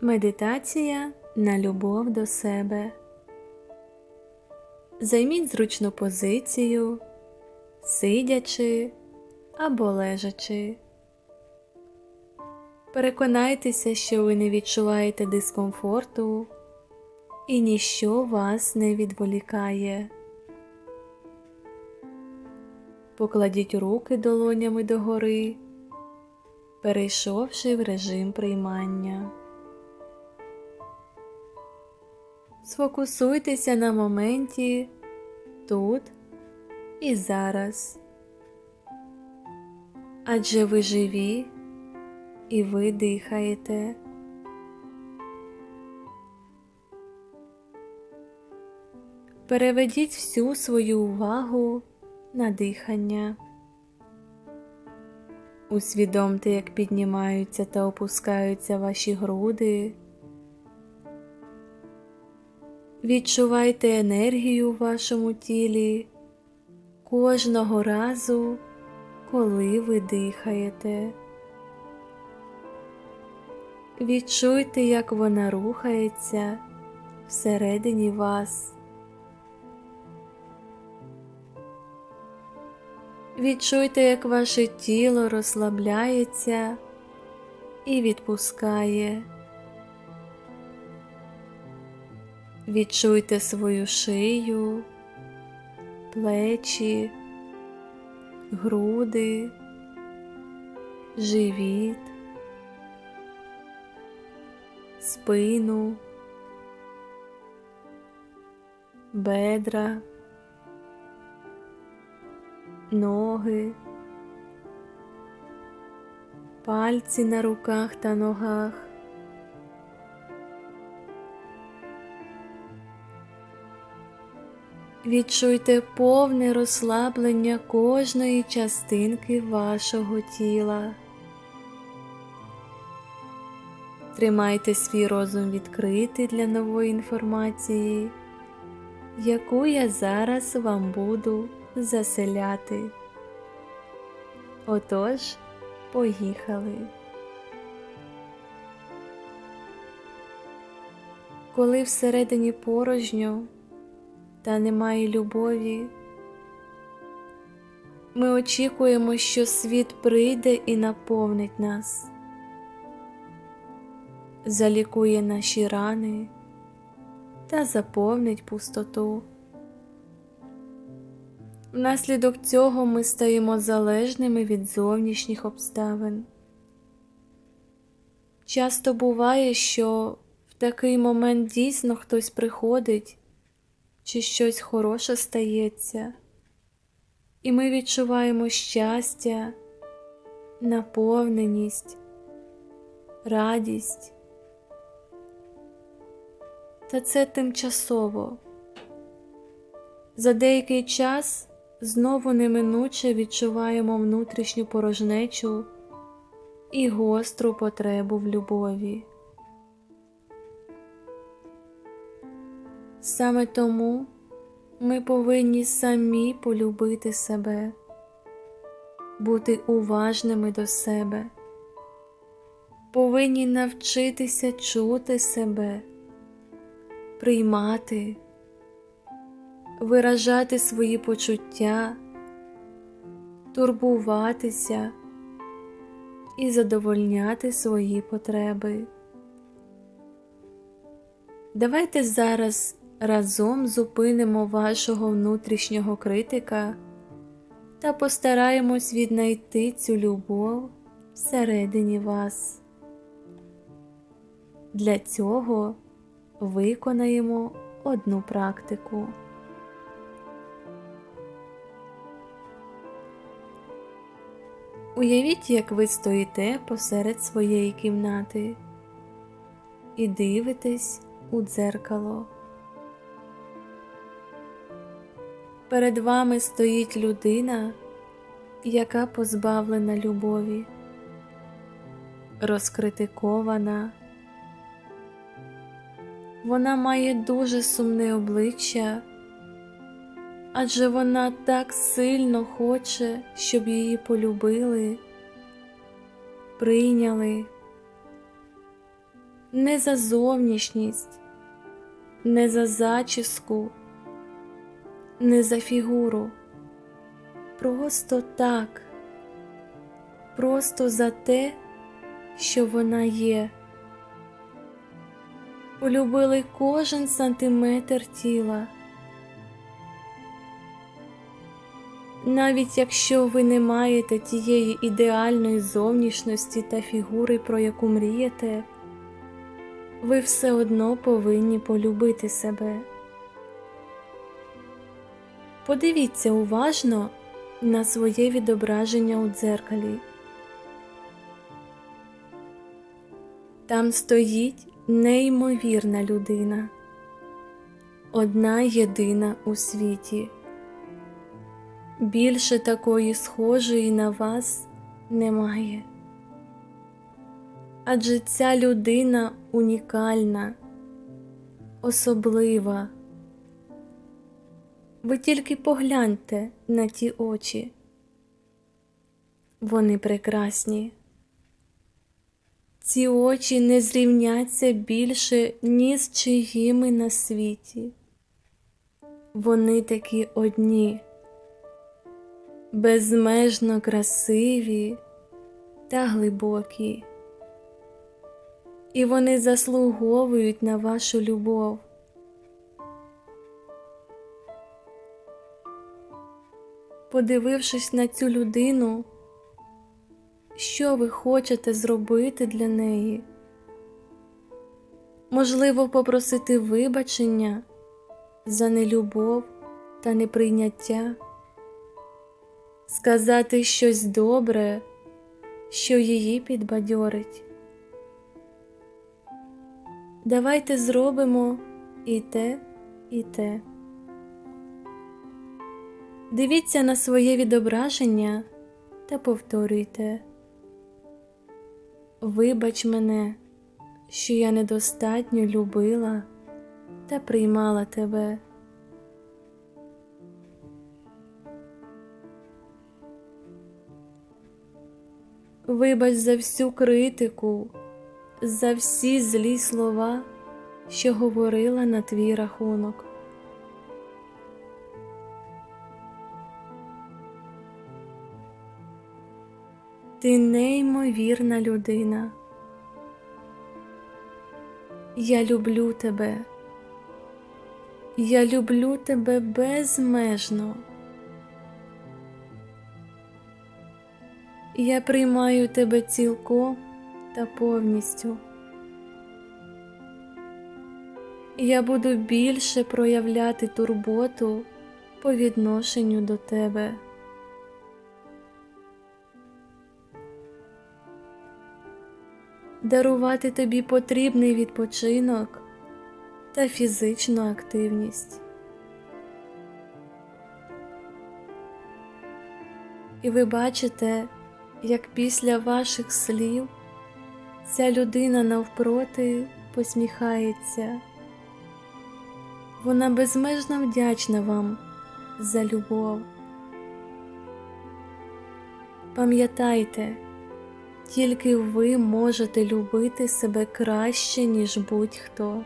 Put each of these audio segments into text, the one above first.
Медитація на любов до себе. Займіть зручну позицію, сидячи або лежачи. Переконайтеся, що ви не відчуваєте дискомфорту і ніщо вас не відволікає. Покладіть руки долонями догори, перейшовши в режим приймання. Сфокусуйтеся на моменті тут і зараз. Адже ви живі і ви дихаєте. Переведіть всю свою увагу на дихання. Усвідомте, як піднімаються та опускаються ваші груди. Відчувайте енергію в вашому тілі кожного разу, коли ви дихаєте. Відчуйте, як вона рухається всередині вас. Відчуйте, як ваше тіло розслабляється і відпускає. Відчуйте свою шию, плечі, груди, живіт, спину, бедра, ноги, пальці на руках та ногах. Відчуйте повне розслаблення кожної частинки вашого тіла. Тримайте свій розум відкритий для нової інформації, яку я зараз вам буду заселяти. Отож, поїхали. Коли всередині порожньо та немає любові, ми очікуємо, що світ прийде і наповнить нас, залікує наші рани та заповнить пустоту. Внаслідок цього ми стаємо залежними від зовнішніх обставин. Часто буває, що в такий момент дійсно хтось приходить чи щось хороше стається, і ми відчуваємо щастя, наповненість, радість. Та це тимчасово. За деякий час знову неминуче відчуваємо внутрішню порожнечу і гостру потребу в любові. Саме тому ми повинні самі полюбити себе, бути уважними до себе, повинні навчитися чути себе, приймати, виражати свої почуття, турбуватися і задовольняти свої потреби. Давайте зараз разом зупинимо вашого внутрішнього критика та постараємось віднайти цю любов всередині вас. Для цього виконаємо одну практику. Уявіть, як ви стоїте посеред своєї кімнати і дивитесь у дзеркало. Перед вами стоїть людина, яка позбавлена любові, розкритикована. Вона має дуже сумне обличчя, адже вона так сильно хоче, щоб її полюбили, прийняли, не за зовнішність, не за зачіску, не за фігуру. Просто так, просто за те, що вона є. Полюбили кожен сантиметр тіла. Навіть якщо ви не маєте тієї ідеальної зовнішності та фігури, про яку мрієте, ви все одно повинні полюбити себе. Подивіться уважно на своє відображення у дзеркалі. Там стоїть неймовірна людина, одна єдина у світі. Більше такої схожої на вас немає. Адже ця людина унікальна, особлива. Ви тільки погляньте на ті очі. Вони прекрасні. Ці очі не зрівняться більше ні з чиїми на світі. Вони такі одні, безмежно красиві та глибокі. І вони заслуговують на вашу любов. Подивившись на цю людину, що ви хочете зробити для неї? Можливо, попросити вибачення за нелюбов та неприйняття, сказати щось добре, що її підбадьорить. Давайте зробимо і те, і те. Дивіться на своє відображення та повторюйте. Вибач мене, що я недостатньо любила та приймала тебе. Вибач за всю критику, за всі злі слова, що говорила на твій рахунок. Ти неймовірна людина. Я люблю тебе. Я люблю тебе безмежно. Я приймаю тебе цілком та повністю. Я буду більше проявляти турботу по відношенню до тебе. Дарувати тобі потрібний відпочинок та фізичну активність. І ви бачите, як після ваших слів ця людина навпроти посміхається. Вона безмежно вдячна вам за любов. Пам'ятайте, тільки ви можете любити себе краще, ніж будь-хто.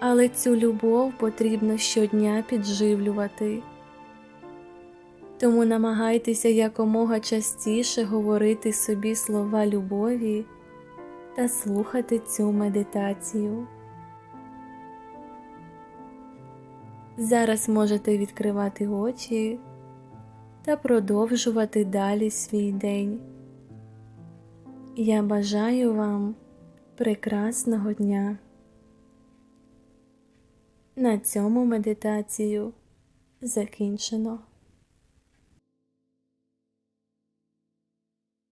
Але цю любов потрібно щодня підживлювати. Тому намагайтеся якомога частіше говорити собі слова любові та слухати цю медитацію. Зараз можете відкривати очі та продовжувати далі свій день. Я бажаю вам прекрасного дня. На цьому медитацію закінчено.